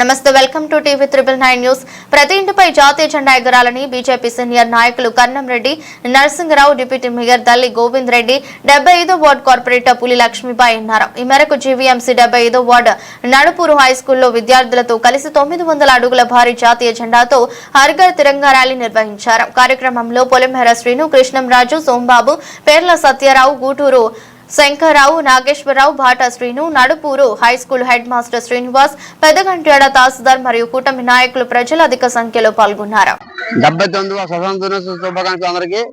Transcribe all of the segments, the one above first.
నమస్తే welcome to TV triple nine news. ప్రతి ఇంటిపై జాతీయ జెండా ఎగరాలని బీజేపీ సీనియర్ నాయకులు కన్నం రెడ్డి నరసింహరావు డిప్యూటీ మేయర్ దల్లి గోవింద్ రెడ్డి డెబ్బై ఐదో వార్డు కార్పొరేటర్ పులి లక్ష్మీబాయి అన్నారు. ఈ మేరకు జీవీఎంసీ డెబ్బై ఐదో వార్డు నడుపూరు హై స్కూల్లో విద్యార్థులతో కలిసి తొమ్మిది వందల అడుగుల భారీ జాతీయ జెండాతో హర్ఘర్ తిరంగా ర్యాలీ నిర్వహించారు. కార్యక్రమంలో పొలిమేర Srinu Krishnamraju Sombabu Perla Satyarao Guturu Shankarrao Nageswararao Bhata Srinu Nadupuru high school head master Srinivas Peddagantyada తహసీల్దార్ మరియు కూటమి నాయకులు ప్రజలు అధిక సంఖ్యలో పాల్గొన్నారు. డెబ్బై తొమ్మిదవ స్వతంత్ర శుభాకాంక్షలు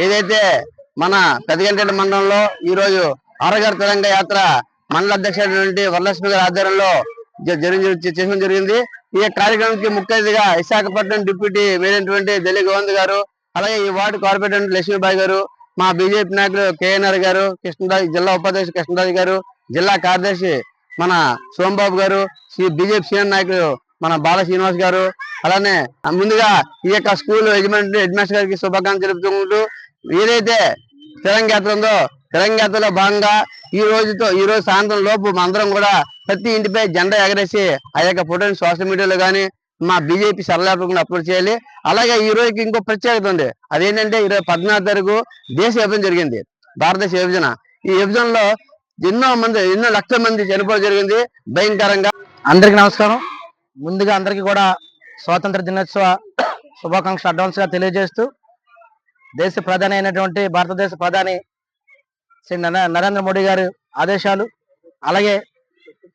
ఏదైతే మన పెదగంటెడ్డి మండలంలో ఈ రోజు ఆరగారు తెలంగాణ యాత్ర మండల అధ్యక్షుడు వరలక్ష్మి గారి ఆధ్వర్యంలో జ- చేయడం జరిగింది. ఈ కార్యక్రమానికి ముఖ్య అతిథిగా విశాఖపట్నం డిప్యూటీ మేయర్ ఢిల్లీ గోవింద్ గారు అలాగే ఈ వార్డు కార్పొరేటర్ లక్ష్మీబాయి గారు మా బీజేపీ నాయకులు కేఎన్ఆర్ గారు కృష్ణరాజు జిల్లా ఉపాధ్యక్షుడు కృష్ణరాజు గారు జిల్లా కార్యదర్శి మన సోంబాబు గారు బీజేపీ సీనియర్ నాయకులు మన బాల శ్రీనివాస్ గారు అలానే ముందుగా ఈ యొక్క స్కూల్ యజమాని హెడ్ మాస్టర్ గారికి శుభాకాంక్షలు తెలుపుకుంటూ ఏదైతే తెలంగాణ యాత్ర ఉందో తెలంగాణ యాత్రలో భాగంగా ఈ రోజుతో ఈ రోజు సాయంత్రం లోపు అందరం కూడా ప్రతి ఇంటిపై జెండా ఎగరేసి ఆ యొక్క ఫోటోని సోషల్ మీడియాలో కానీ మా బీజేపీ సరళాపకుండా అప్లోడ్ చేయాలి. అలాగే ఈ రోజుకి ఇంకో ప్రత్యేకత ఉంది. అదేంటంటే ఇరవై పద్నాలుగు తారీఖు దేశ విభజన జరిగింది. భారతదేశ విభజన. ఈ విభజనలో ఎన్నో మంది ఎన్నో లక్షల మంది చనిపోవడం జరిగింది. భయంకరంగా. అందరికి నమస్కారం. ముందుగా అందరికీ కూడా స్వాతంత్ర దినోత్సవ శుభాకాంక్షలు అడ్వాన్స్గా తెలియజేస్తూ దేశ ప్రధాని అయినటువంటి భారతదేశ ప్రధాని శ్రీ నరేంద్ర మోడీ గారు ఆదేశాలు అలాగే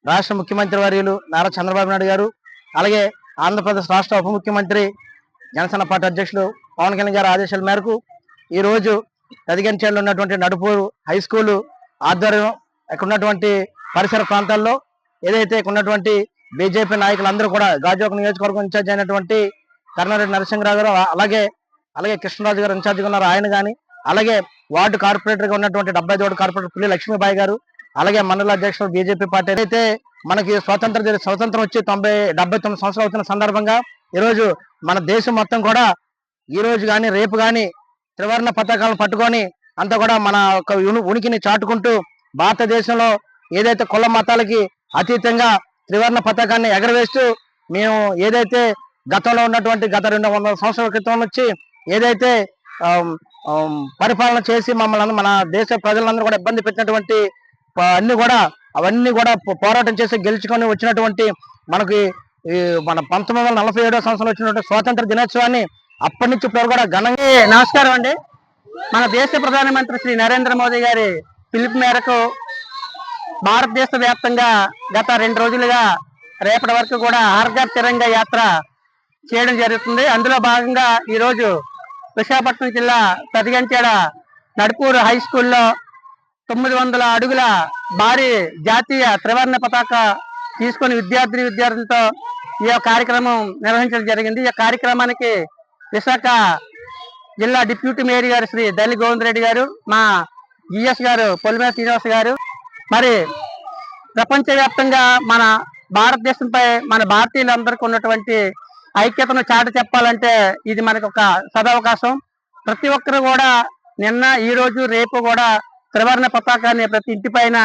రాష్ట్ర ముఖ్యమంత్రి వర్యులు నారా చంద్రబాబు నాయుడు గారు అలాగే ఆంధ్రప్రదేశ్ రాష్ట్ర ఉప ముఖ్యమంత్రి జనసేన పార్టీ అధ్యక్షులు పవన్ కళ్యాణ్ గారి ఆదేశాల మేరకు ఈ రోజు తదిగంచేలో ఉన్నటువంటి నడుపూరు హై స్కూలు ఆధ్వర్యం ఇక్కడ ఉన్నటువంటి పరిసర ప్రాంతాల్లో ఏదైతే ఇక్కడ ఉన్నటువంటి బీజేపీ నాయకులందరూ కూడా గాజువాక నియోజకవర్గం ఇన్ఛార్జ్ అయినటువంటి కర్ణారెడ్డి నరసింహరావు గారు అలాగే అలాగే కృష్ణరాజు గారు ఇన్ఛార్జ్గా ఉన్నారు. ఆయన కానీ అలాగే వార్డు కార్పొరేటర్గా ఉన్నటువంటి డెబ్బై వార్డు కార్పొరేటర్ పుల్లి లక్ష్మీబాయి గారు అలాగే మండల అధ్యక్షుడు బీజేపీ పార్టీ అయితే మనకి స్వాతంత్ర స్వతంత్రం వచ్చి తొంభై డెబ్బై తొమ్మిది సంవత్సరాలు అవుతున్న సందర్భంగా ఈ రోజు మన దేశం మొత్తం కూడా ఈ రోజు కానీ రేపు కానీ త్రివర్ణ పతాకాలను పట్టుకొని అంతా కూడా మన యొక్క ఉని- ఉనికిని చాటుకుంటూ భారతదేశంలో ఏదైతే కుల మతాలకి అతీతంగా త్రివర్ణ పతాకాన్ని ఎగరవేస్తూ మేము ఏదైతే గతంలో ఉన్నటువంటి గత రెండు వందల సంవత్సరాల క్రితం వచ్చి ఏదైతే పరిపాలన చేసి మమ్మల్ని మన దేశ ప్రజలందరూ కూడా ఇబ్బంది పెట్టినటువంటి అన్ని కూడా అవన్నీ కూడా పోరాటం చేసి గెలుచుకొని వచ్చినటువంటి మనకి ఈ మన పంతొమ్మిది వందల నలభై ఏడో సంవత్సరం వచ్చినటువంటి స్వాతంత్ర దినోత్సవాన్ని అప్పటి నుంచి ఇప్పుడు కూడా ఘనంగా నమస్కారం అండి. మన దేశ ప్రధానమంత్రి శ్రీ నరేంద్ర మోదీ గారి పిలుపు మేరకు భారతదేశ వ్యాప్తంగా గత రెండు రోజులుగా రేపటి వరకు కూడా ఆర్గర్ తిరంగ యాత్ర చేయడం జరుగుతుంది. అందులో భాగంగా ఈరోజు విశాఖపట్నం జిల్లా పెదగంచేడ నడుపూరు హై స్కూల్లో తొమ్మిది వందల అడుగుల భారీ జాతీయ త్రివర్ణ పతాక తీసుకొని విద్యార్థి విద్యార్థులతో ఈ యొక్క కార్యక్రమం నిర్వహించడం జరిగింది. ఈ కార్యక్రమానికి విశాఖ జిల్లా డిప్యూటీ మేయర్ గారు శ్రీ దళి గోవింద్ రెడ్డి గారు మా జిఎస్ గారు పొలిమేర శ్రీనివాస్ గారు మరి ప్రపంచవ్యాప్తంగా మన భారతదేశంపై మన భారతీయులందరికీ ఉన్నటువంటి ఐక్యతను చాటి చెప్పాలంటే ఇది మనకు ఒక సదవకాశం. ప్రతి ఒక్కరు కూడా నిన్న ఈ రోజు రేపు కూడా త్రివర్ణ పతాకాన్ని ప్రతి ఇంటి పైన